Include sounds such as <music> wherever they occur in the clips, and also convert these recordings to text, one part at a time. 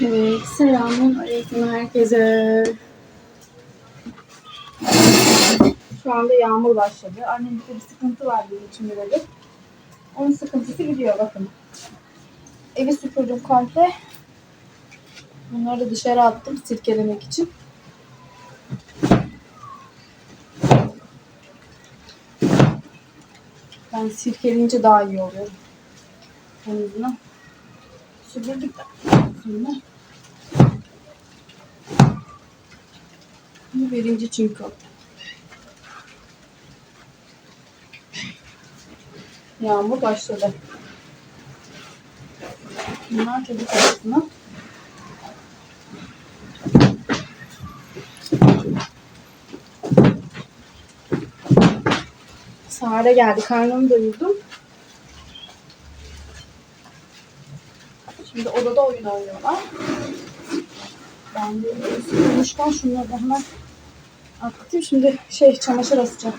Evet, selamun aleyküm herkese. Şu anda yağmur başladı. Annemde bir sıkıntı var benim için böyle. Onun sıkıntısı gidiyor bakın. Evi süpürdüm komple. Bunları da dışarı attım sirkelemek için. Ben sirkeleyince daha iyi oluyor. En azından süpürdük de. Sonra Bu birinci çünkü. Yağmur başladı. Bunlar çocuk arasında. Sare geldi. Karnımı doyurdum. Şimdi odada oyun oynuyorlar. Ben de sıkılmışken şunları da hemen atlatayım. Şimdi şey çamaşır asacağım.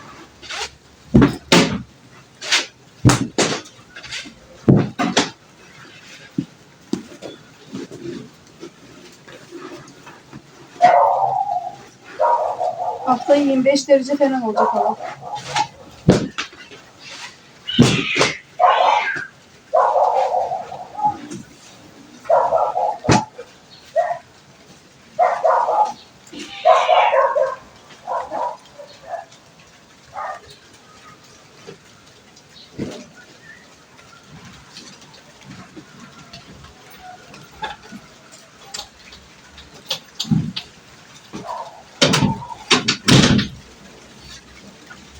Haftaya 25 derece falan olacak hava.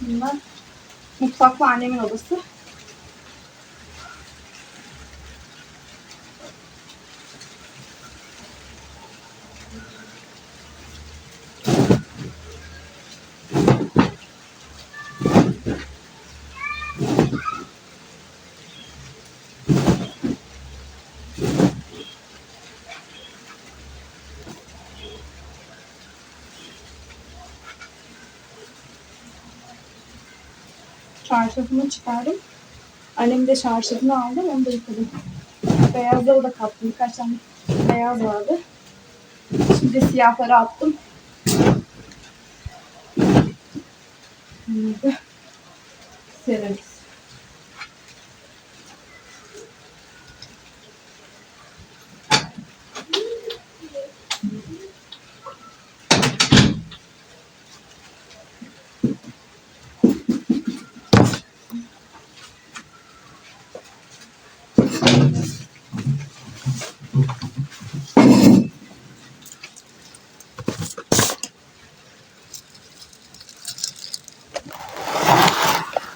Bunlar mutfakla annemin odası. Çarşafımı çıkardım. Annem de çarşafını aldım. Onu da yıkadım. Beyazları da kattım. Birkaç tane beyaz vardı. Şimdi siyahları attım. Bunları da sereriz.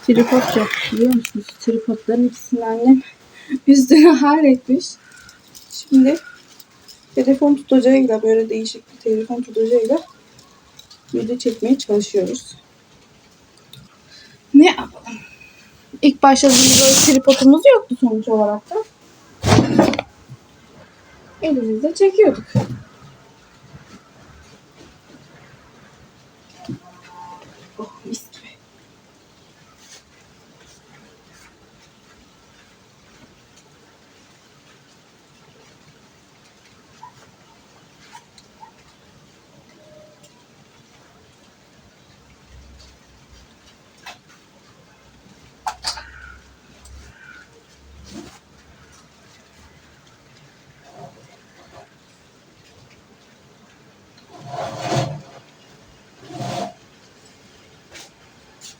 Tripod yok biliyor musunuz? Tripodların ikisini annem <laughs> üstüne halletmiş. Şimdi telefon tutacağıyla böyle değişik bir telefon tutacağıyla video çekmeye çalışıyoruz. Ne yapalım? İlk başladığımızda tripodumuz yoktu sonuç olarak da. Elimizde çekiyorduk.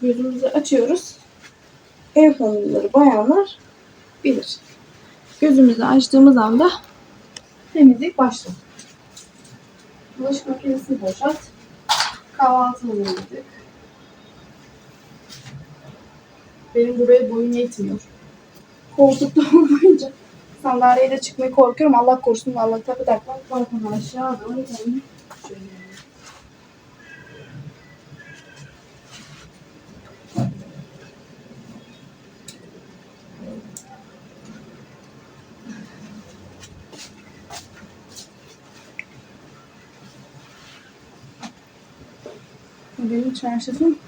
Gözümüzü açıyoruz. Ev hanımları, bayanlar bilir. Gözümüzü açtığımız anda temizlik başlıyor. Bulaşık makinesini boşalt. Kahvaltımızı yedik. Benim buraya boyun yetmiyor. Koltukta <laughs> olmayınca sandalyeyle çıkmayı korkuyorum. Allah korusun. Allah takı takmak. Bakın aşağı doğru Benim çarşafım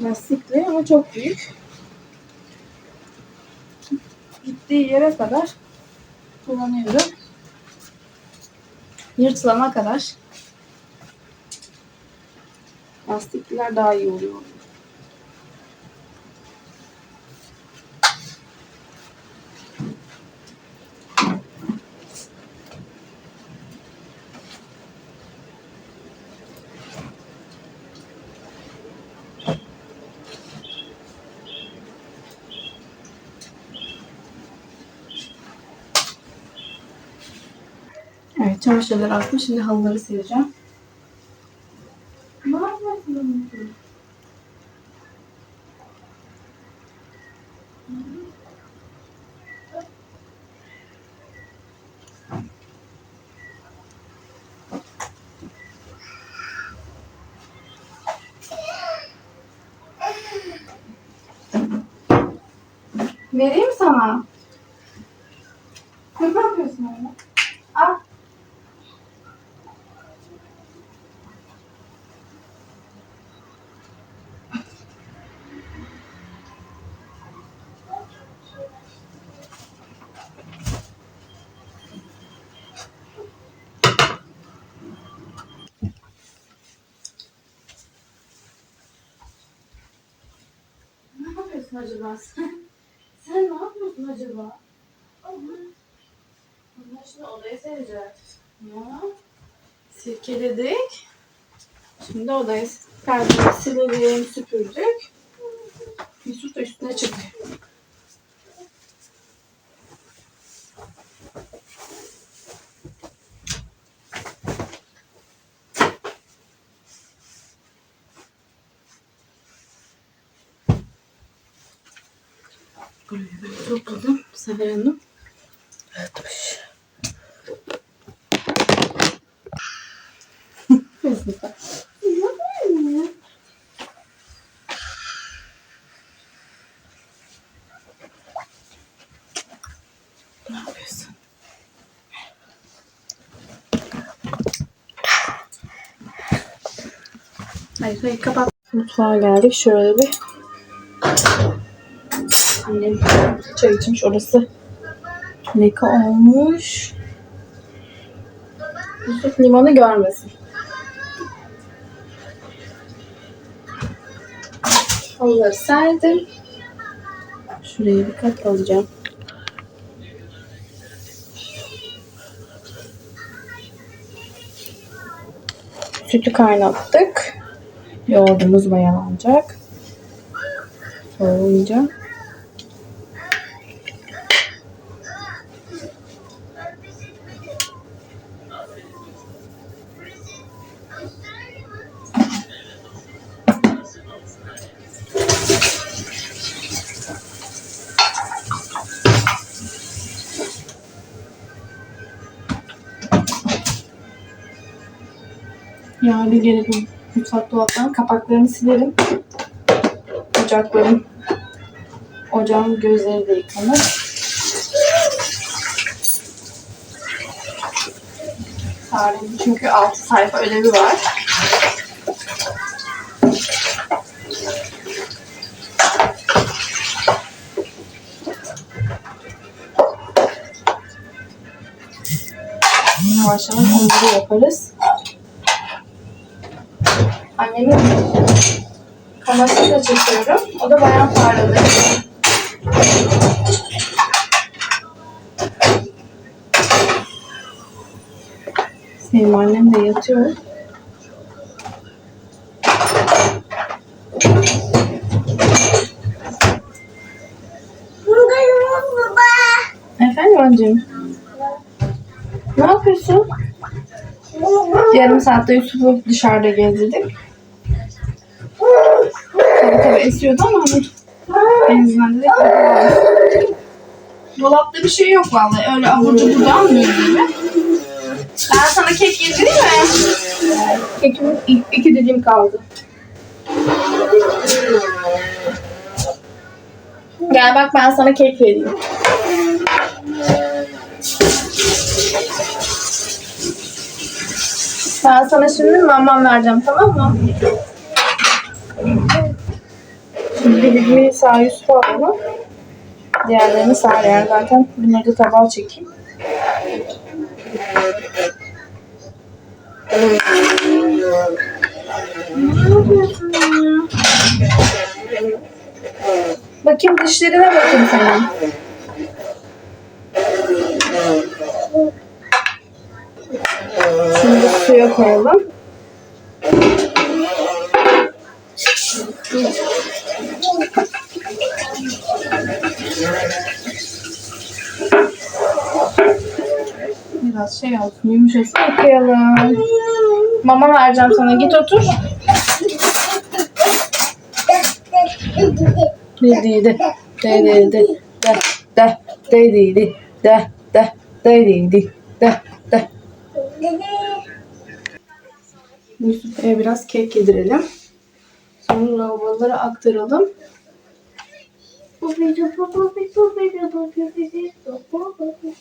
lastikli ama çok büyük. Gittiği yere kadar kullanıyorum. Yırtılana kadar. Lastikler daha iyi oluyor. Evet çamaşırları attım. Şimdi halıları sileceğim. Ne yapıyorsun? Vereyim sana. Ne yapıyorsun öyle? Al. Ne yapıyorsun acaba sen? <laughs> Sen ne yapıyorsun acaba? Bunlar şimdi odaya sereceğiz. Ya. Sirkeledik. Şimdi odayı perdeni silelim, süpürdük. Yusuf da üstüne çıktı. Topladım. Sefer Hanım. Yatmış. Kızım. Ne yapıyorsun? Hayır hayır kapat. Mutfağa geldik. Şöyle bir Annem çay içmiş orası leke olmuş. Yusuf limanı görmesin. Halıları serdim. Şuraya bir kat alacağım. Sütü kaynattık. Yoğurdumuz mayalanacak. Soğuyunca. Yağlı gelelim mutfak dolaplarının kapaklarını silerim. Ocakların ocağın gözleri de yıkanır. Tarihin çünkü 6 sayfa ödevi var. Yavaş yavaş onları yaparız. Annemin kamasını da çekiyorum. O da bayan tarladı. Benim annem de yatıyor. Efendim anneciğim? Ne yapıyorsun? Yarım saatte Yusuf'u dışarıda gezdirdik. Esiyordu ama hani en azından dedik Dolapta bir şey yok vallahi. Öyle abur cubur da almıyoruz gibi. Ben sana kek yedireyim mi? Kekimin iki, iki dilim kaldı. Gel bak ben sana kek vereyim. Ben sana şimdi mamam vereceğim tamam mı? Bilimi sağ Yusuf'a alalım. Diğerlerini sağ yer zaten. Bunları da tabağa çekeyim. Bakayım dişlerine bakayım senin. Şimdi suya koyalım. şey olsun yumuşasın yıkayalım. Mama vereceğim sana git otur. Dediydi. Dediydi. De de dediydi. De de dediydi. De de. Yusuf'a biraz kek yedirelim. Sonra lavabolara aktaralım. Bu video, bu video, bu video, bu video, bu video, bu video.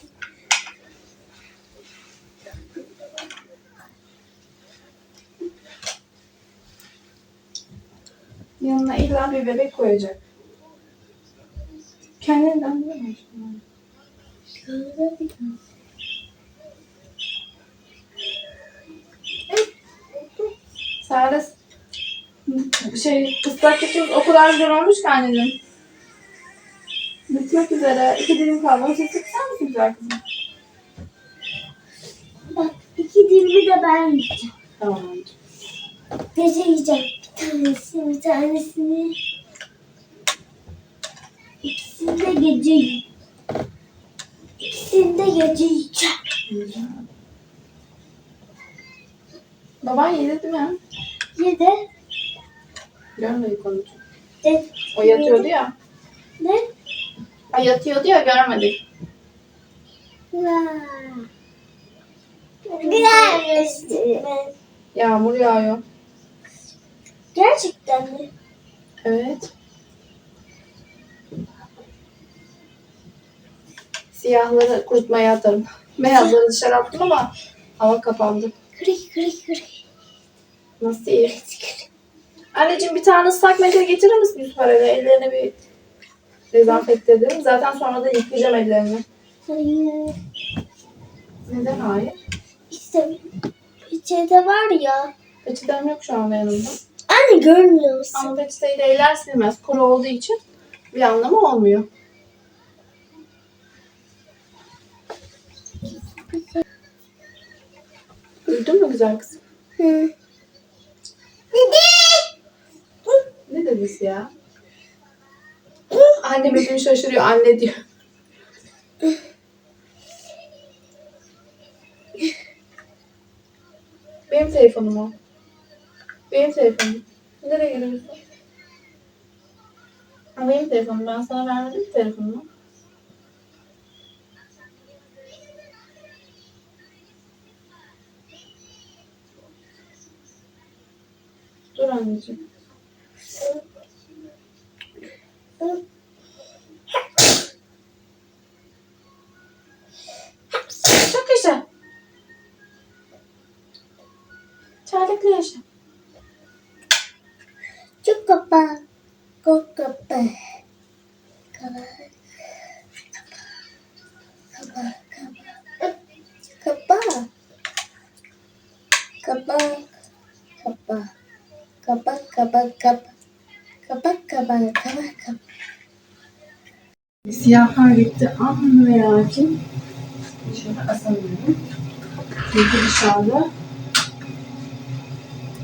Yanına illa bir bebek koyacak. Kendinden değil mi? Serdes şey ıslak kekimiz o kadar güzel olmuş ki anneciğim. Bitmek üzere. İki dilim kaldı. Onu sesini kısar mısın güzel kızım? Bak iki dilimi de ben yiyeceğim. Tamam anneciğim. Gece yiyeceğim. Bir tanesini bir tanesini. İkisini de gece. İkisini de gece yiyeceğim. Baban yedi değil mi? Ye de. Görmedik onu. de O yatıyordu ya. Ne? O yatıyordu ya görmedik. Yağmur yağıyor. Gerçekten mi? Evet. Siyahları kurutmaya atarım. Beyazları dışarı attım ama hava kapandı. Kırık kırık kırık. Nasıl iyi? Anneciğim bir tane ıslak mendil getirir misin Yusuf Arayla? Ellerini bir dezenfekte edelim. Zaten sonra da yıkayacağım ellerini. Hayır. Neden hayır? İşte içeride var ya. Peçetem yok şu anda yanımda. Anne görmüyor musun? Ama peçeteyle eller silmez. Kuru olduğu için bir anlamı olmuyor. Duydun mu güzel kızım? Hı. Ne dedisi ya? Annem bugün şaşırıyor. Anne diyor. Benim telefonum o. Benim telefonum. Nereye giriyorsun? Ha, benim telefonum. Ben sana vermedim ki telefonumu. Dur anneciğim. Çok yaşa. Çarlıklı yaşa. Kapa. Çok kapa. Kapa. Kapa. Kapa. Kapa. Kapa. Kapa. Kapa. Kapa. Kapa. Kapa. Kapa. Kapa. Siyahlar gitti ama ve lakin şöyle asamıyorum. Çünkü dışarıda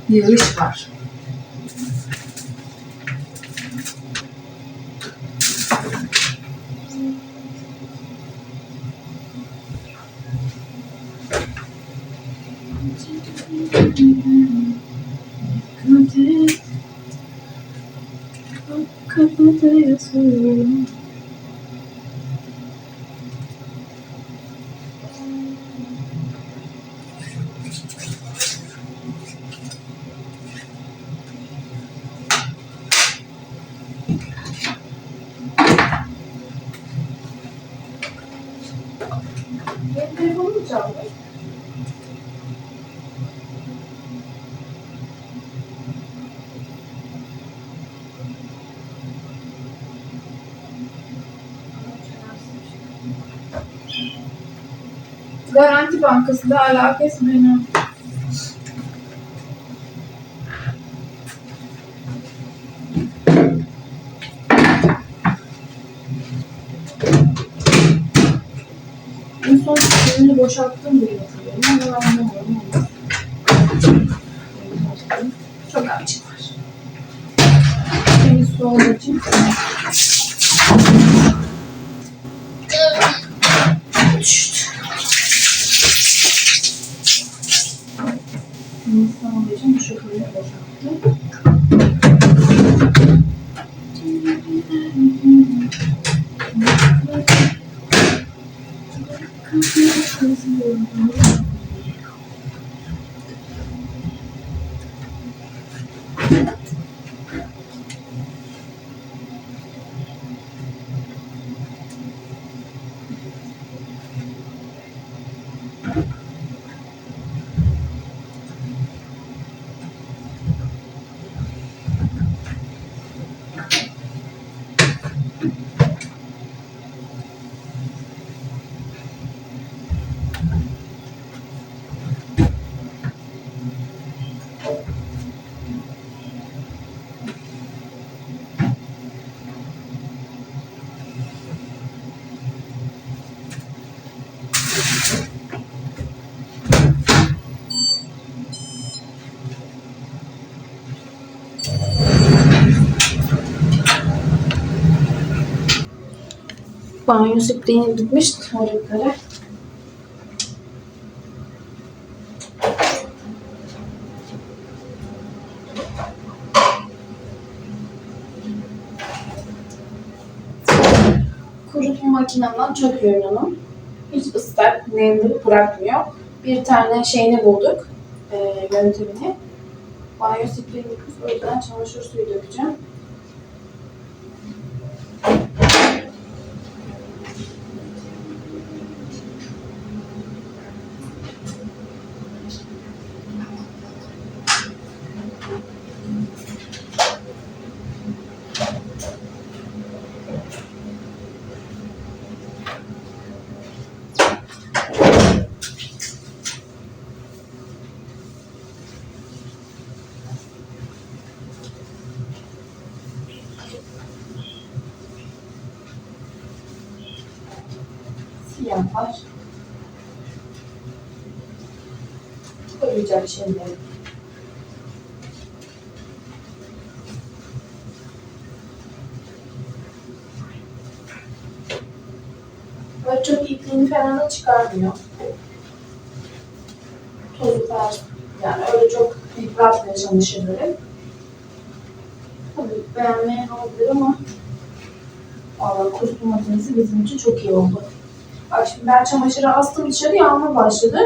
yağış var. soon. Thank you. Garanti Bankası da alakası benim. En son ürünü boşalttım diye hatırlıyorum ama anlamıyorum. Çok açık var. Temiz su olduğu için. Düştü. Temiz su olduğu için bu şekilde boşalttım. Banyo spreyine gitmiş tuvaletlere. Kurutma makinamdan çakıyorum onu. Hiç ıslak, nemli bırakmıyor. Bir tane şeyini bulduk. E, yöntemini. Banyo spreyini. O yüzden çamaşır suyu dökeceğim. Siyah var. Koyacağım şimdi. Böyle çok ipliğini falan da çıkarmıyor. Tozu falan yani öyle çok yıpratmıyor çamaşırları. Tabii beğenmeyen olabilir ama Valla kurutma makinesi bizim için çok iyi oldu. Bak şimdi ben çamaşırı astım dışarı yağmur başladı.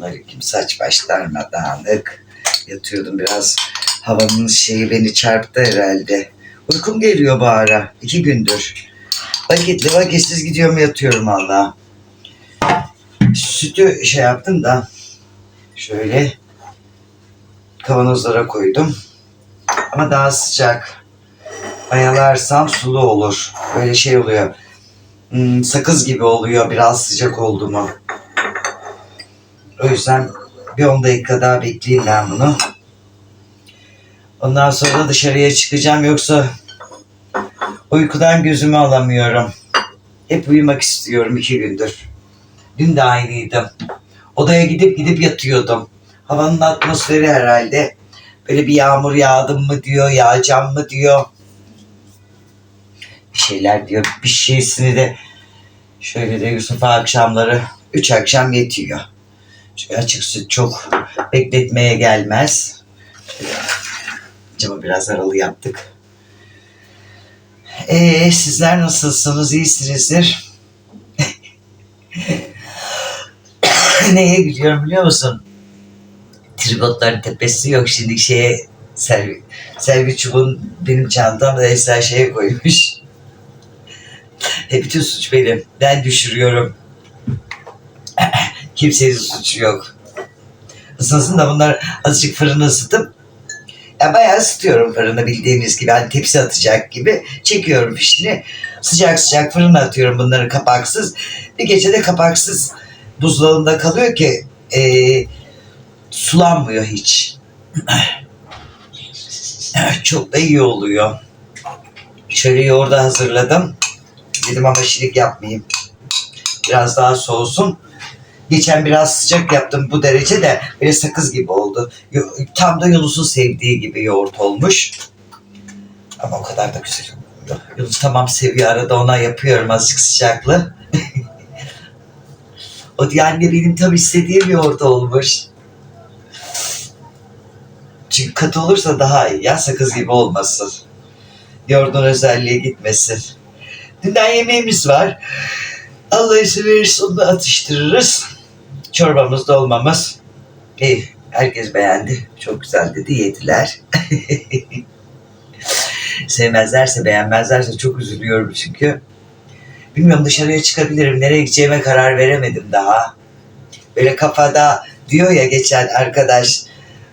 Selamünaleyküm. Saç baş darmadağınık. Yatıyordum biraz. Havanın şeyi beni çarptı herhalde. Uykum geliyor bu ara. iki gündür. Vakitli vakitsiz gidiyorum yatıyorum valla. Sütü şey yaptım da şöyle kavanozlara koydum. Ama daha sıcak. Mayalarsam sulu olur. Böyle şey oluyor. Hmm, sakız gibi oluyor biraz sıcak oldu mu. O yüzden bir 10 dakika daha bekleyeyim ben bunu. Ondan sonra dışarıya çıkacağım yoksa uykudan gözümü alamıyorum. Hep uyumak istiyorum iki gündür. Dün de aynıydım. Odaya gidip gidip yatıyordum. Havanın atmosferi herhalde. Böyle bir yağmur yağdım mı diyor, yağacağım mı diyor. Bir şeyler diyor. Bir şeysini de şöyle de Yusuf akşamları üç akşam yetiyor. Çünkü açık süt çok bekletmeye gelmez. Şöyle biraz aralı yaptık. Ee, sizler nasılsınız? İyisinizdir. <laughs> Neye gülüyorum biliyor musun? Tripodların tepesi yok. Şimdi şeye servi, servi çubuğun benim çantamda Esra şeye koymuş. <laughs> E bütün suç benim. Ben düşürüyorum. Kimsenin suçu yok. Isınsın da bunlar azıcık fırını ısıtıp ya bayağı ısıtıyorum fırını bildiğiniz gibi. Hani tepsi atacak gibi. Çekiyorum fişini. Sıcak sıcak fırına atıyorum bunları kapaksız. Bir gece de kapaksız buzdolabında kalıyor ki eee, sulanmıyor hiç. Çok da iyi oluyor. Şöyle yoğurdu hazırladım. Dedim ama şirik yapmayayım. Biraz daha soğusun. Geçen biraz sıcak yaptım bu derece de böyle sakız gibi oldu. Tam da Yunus'un sevdiği gibi yoğurt olmuş. Ama o kadar da güzel olmuyor. Yunus tamam seviyor arada ona yapıyorum azıcık sıcaklı. <laughs> o anne benim tam istediğim yoğurt olmuş. Çünkü katı olursa daha iyi ya sakız gibi olmasın. Yoğurdun özelliği gitmesin. Dünden yemeğimiz var. Allah izin verirse onu atıştırırız. Çorbamız dolmamız. İyi. Herkes beğendi. Çok güzel dedi. Yediler. <laughs> Sevmezlerse beğenmezlerse çok üzülüyorum çünkü. Bilmiyorum dışarıya çıkabilirim. Nereye gideceğime karar veremedim daha. Böyle kafada diyor ya geçen arkadaş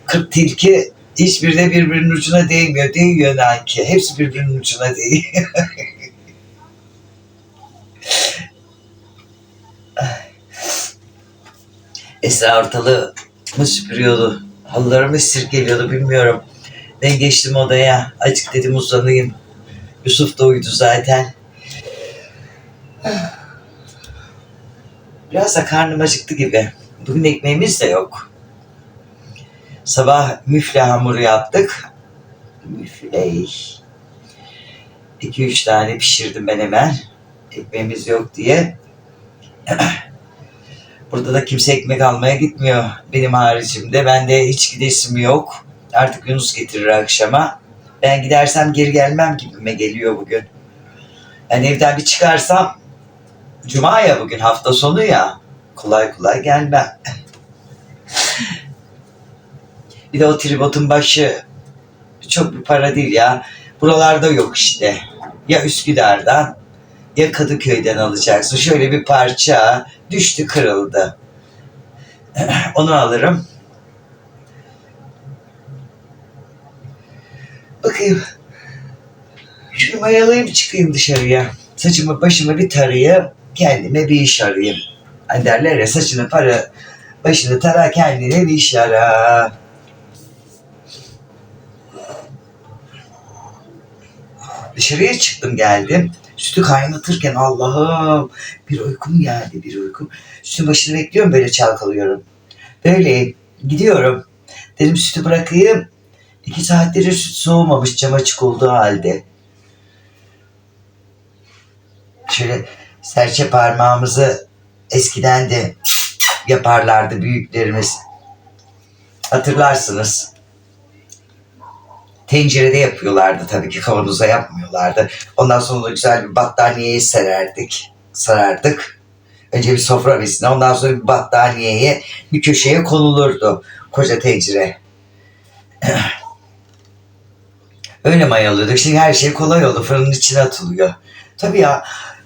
40 tilki hiçbiri de birbirinin ucuna değmiyor. Değiyor nanki. Hepsi birbirinin ucuna değiyor. <laughs> Esra ortalığı mı süpürüyordu? Halıları mı sirkeliyordu bilmiyorum. Ben geçtim odaya. Acık dedim uzanayım. Yusuf da uyudu zaten. Biraz da karnım acıktı gibi. Bugün ekmeğimiz de yok. Sabah müfle hamuru yaptık. Müfle. 2-3 tane pişirdim ben hemen. Ekmeğimiz yok diye. <clears throat> Burada da kimse ekmek almaya gitmiyor benim haricimde. Bende hiç gidesim yok. Artık Yunus getirir akşama. Ben gidersem geri gelmem gibime geliyor bugün. Yani evden bir çıkarsam Cuma ya bugün hafta sonu ya. Kolay kolay gelmem. <laughs> bir de o tribotun başı çok bir para değil ya. Buralarda yok işte. Ya Üsküdar'dan ya Kadıköy'den alacaksın. Şöyle bir parça düştü kırıldı. <clears throat> Onu alırım. Bakayım. Şunu mayalayıp çıkayım dışarıya. Saçımı başımı bir tarayayım. Kendime bir iş arayayım. Hani derler ya saçını para başını tara kendine bir iş ara. Dışarıya çıktım geldim. Sütü kaynatırken Allah'ım bir uykum geldi bir uykum. Sütün başını bekliyorum böyle çalkalıyorum. Böyle gidiyorum. Dedim sütü bırakayım. İki saattir süt soğumamış cam açık olduğu halde. Şöyle serçe parmağımızı eskiden de yaparlardı büyüklerimiz. Hatırlarsınız. Tencerede yapıyorlardı tabii ki kavanoza yapmıyorlardı. Ondan sonra da güzel bir battaniyeye sererdik. Sarardık. Önce bir sofra bezine ondan sonra bir battaniyeye bir köşeye konulurdu. Koca tencere. <clears throat> Öyle mayalıyorduk. Şimdi her şey kolay oldu. Fırının içine atılıyor. Tabii ya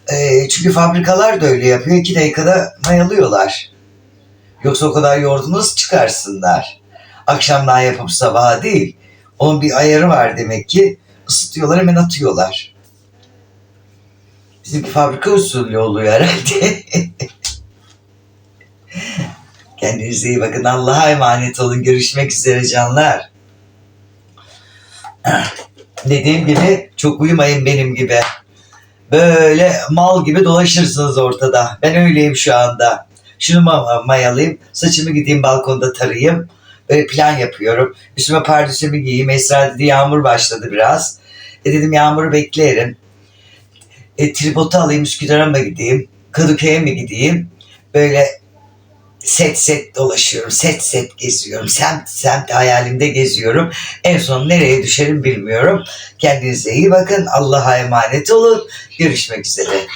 e, çünkü fabrikalar da öyle yapıyor. İki dakikada mayalıyorlar. Yoksa o kadar yoğurdu nasıl çıkarsınlar? Akşamdan yapıp sabaha değil. Onun bir ayarı var demek ki. Isıtıyorlar hemen atıyorlar. Bizimki fabrika usulü oluyor herhalde. <laughs> Kendinize iyi bakın. Allah'a emanet olun. Görüşmek üzere canlar. <clears throat> Dediğim gibi çok uyumayın benim gibi. Böyle mal gibi dolaşırsınız ortada. Ben öyleyim şu anda. Şunu ma- mayalayayım. Saçımı gideyim balkonda tarayayım. Böyle plan yapıyorum. Üstüme pardesümü giyeyim. Esra dedi yağmur başladı biraz. E dedim yağmuru beklerim. E, tribotu alayım Üsküdar'a mı gideyim? Kadıköy'e mi gideyim? Böyle set set dolaşıyorum. Set set geziyorum. Semt semt hayalimde geziyorum. En son nereye düşerim bilmiyorum. Kendinize iyi bakın. Allah'a emanet olun. Görüşmek üzere.